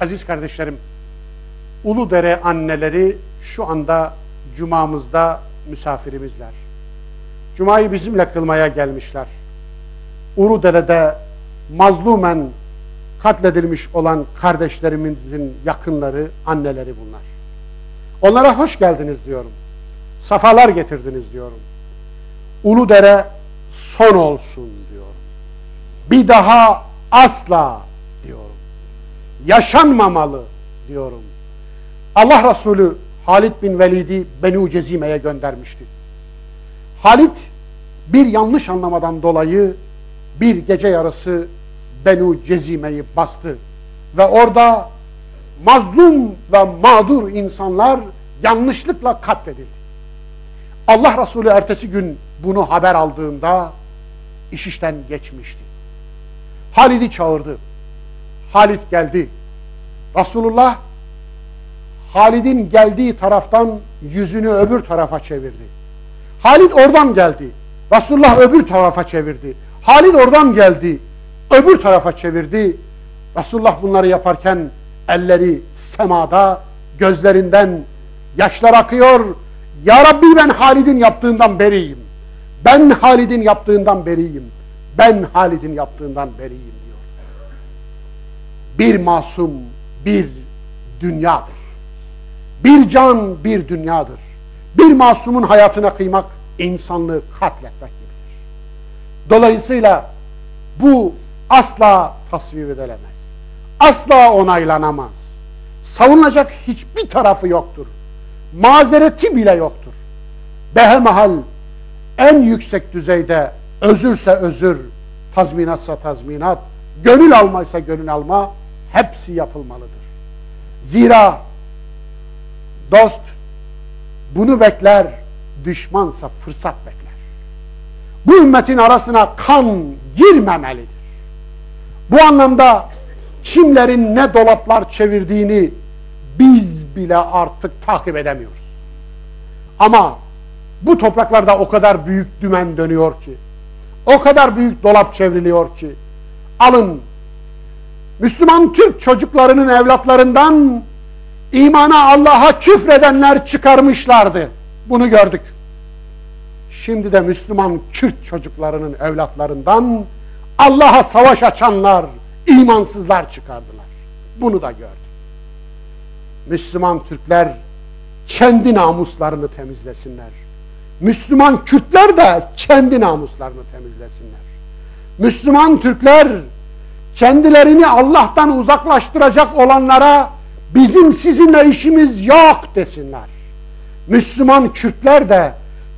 Aziz kardeşlerim, Uludere anneleri şu anda cumamızda misafirimizler. Cumayı bizimle kılmaya gelmişler. Uludere'de mazlumen katledilmiş olan kardeşlerimizin yakınları, anneleri bunlar. Onlara hoş geldiniz diyorum. Safalar getirdiniz diyorum. Uludere son olsun diyorum. Bir daha asla. Yaşanmamalı diyorum. Allah Resulü Halid bin Velid'i Benu Cezime'ye göndermişti. Halid bir yanlış anlamadan dolayı bir gece yarısı Benu Cezime'yi bastı. Ve orada mazlum ve mağdur insanlar yanlışlıkla katledildi. Allah Resulü ertesi gün bunu haber aldığında iş işten geçmişti. Halid'i çağırdı. Halid geldi. Resulullah Halid'in geldiği taraftan yüzünü öbür tarafa çevirdi. Halid oradan geldi. Resulullah öbür tarafa çevirdi. Halid oradan geldi. Öbür tarafa çevirdi. Resulullah bunları yaparken elleri semada, gözlerinden yaşlar akıyor. Ya Rabbi ben Halid'in yaptığından beriyim. Ben Halid'in yaptığından beriyim. Ben Halid'in yaptığından beriyim. Bir masum, bir dünyadır. Bir can, bir dünyadır. Bir masumun hayatına kıymak, insanlığı katletmek gibidir. Dolayısıyla bu asla tasvip edilemez. Asla onaylanamaz. Savunulacak hiçbir tarafı yoktur. Mazereti bile yoktur. Behemahal en yüksek düzeyde özürse özür, tazminatsa tazminat, gönül almaysa gönül alma hepsi yapılmalıdır. Zira dost bunu bekler, düşmansa fırsat bekler. Bu ümmetin arasına kan girmemelidir. Bu anlamda kimlerin ne dolaplar çevirdiğini biz bile artık takip edemiyoruz. Ama bu topraklarda o kadar büyük dümen dönüyor ki, o kadar büyük dolap çevriliyor ki, alın Müslüman Türk çocuklarının evlatlarından imana Allah'a küfredenler çıkarmışlardı. Bunu gördük. Şimdi de Müslüman Kürt çocuklarının evlatlarından Allah'a savaş açanlar, imansızlar çıkardılar. Bunu da gördük. Müslüman Türkler kendi namuslarını temizlesinler. Müslüman Kürtler de kendi namuslarını temizlesinler. Müslüman Türkler kendilerini Allah'tan uzaklaştıracak olanlara bizim sizinle işimiz yok desinler. Müslüman Kürtler de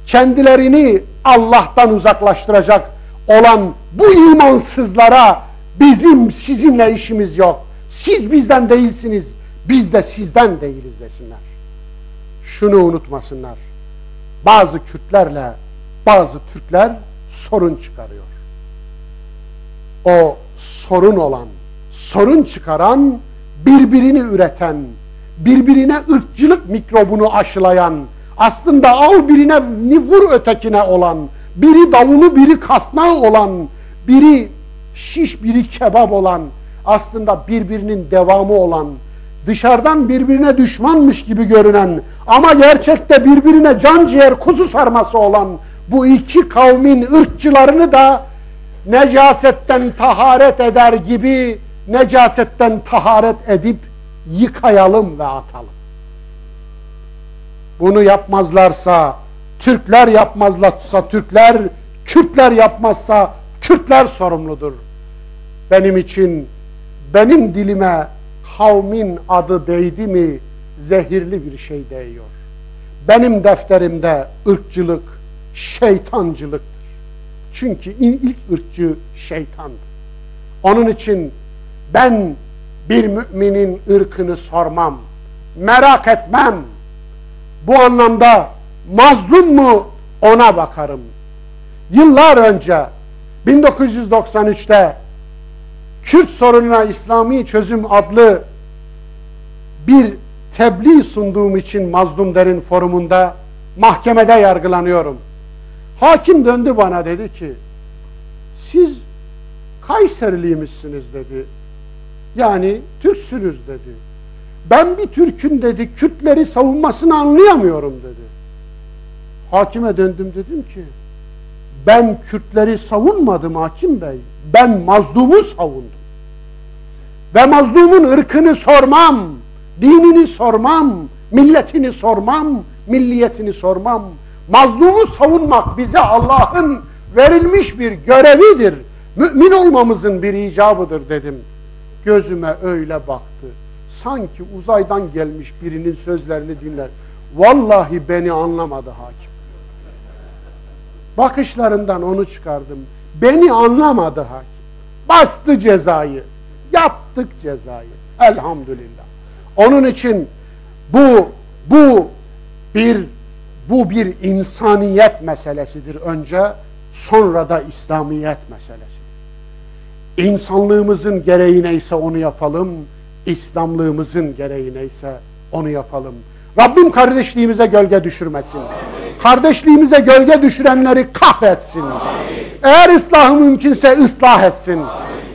kendilerini Allah'tan uzaklaştıracak olan bu imansızlara bizim sizinle işimiz yok. Siz bizden değilsiniz, biz de sizden değiliz desinler. Şunu unutmasınlar. Bazı Kürtlerle bazı Türkler sorun çıkarıyor. O sorun olan, sorun çıkaran, birbirini üreten, birbirine ırkçılık mikrobunu aşılayan, aslında al birine vur ötekine olan, biri davulu biri kasnağı olan, biri şiş biri kebap olan, aslında birbirinin devamı olan, dışarıdan birbirine düşmanmış gibi görünen ama gerçekte birbirine can ciğer kuzu sarması olan bu iki kavmin ırkçılarını da necasetten taharet eder gibi necasetten taharet edip yıkayalım ve atalım. Bunu yapmazlarsa, Türkler yapmazlarsa Türkler, Kürtler yapmazsa Kürtler sorumludur. Benim için, benim dilime kavmin adı değdi mi zehirli bir şey değiyor. Benim defterimde ırkçılık, şeytancılıktır. Çünkü ilk ırkçı şeytandır. Onun için ben bir müminin ırkını sormam, merak etmem. Bu anlamda mazlum mu ona bakarım. Yıllar önce 1993'te Kürt sorununa İslami çözüm adlı bir tebliğ sunduğum için Mazlum Derin forumunda mahkemede yargılanıyorum. Hakim döndü bana dedi ki siz Kayseriliymişsiniz dedi. Yani Türksünüz dedi. Ben bir Türk'ün dedi Kürtleri savunmasını anlayamıyorum dedi. Hakime döndüm dedim ki ben Kürtleri savunmadım hakim bey. Ben mazlumu savundum. Ve mazlumun ırkını sormam, dinini sormam, milletini sormam, milliyetini sormam. Mazlumu savunmak bize Allah'ın verilmiş bir görevidir. Mümin olmamızın bir icabıdır dedim. Gözüme öyle baktı. Sanki uzaydan gelmiş birinin sözlerini dinler. Vallahi beni anlamadı hakim. Bakışlarından onu çıkardım. Beni anlamadı hakim. Bastı cezayı. Yaptık cezayı. Elhamdülillah. Onun için bu bu bir bu bir insaniyet meselesidir önce sonra da İslamiyet meselesi. İnsanlığımızın gereği neyse onu yapalım. İslamlığımızın gereği neyse onu yapalım. Rabbim kardeşliğimize gölge düşürmesin. Amin. Kardeşliğimize gölge düşürenleri kahretsin. Amin. Eğer ıslahı mümkünse ıslah etsin. Amin.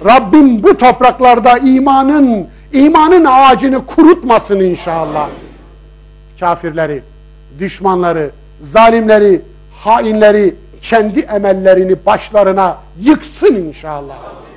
Rabbim bu topraklarda imanın imanın ağacını kurutmasın inşallah. Kafirleri, düşmanları, zalimleri, hainleri kendi emellerini başlarına yıksın inşallah. Amin.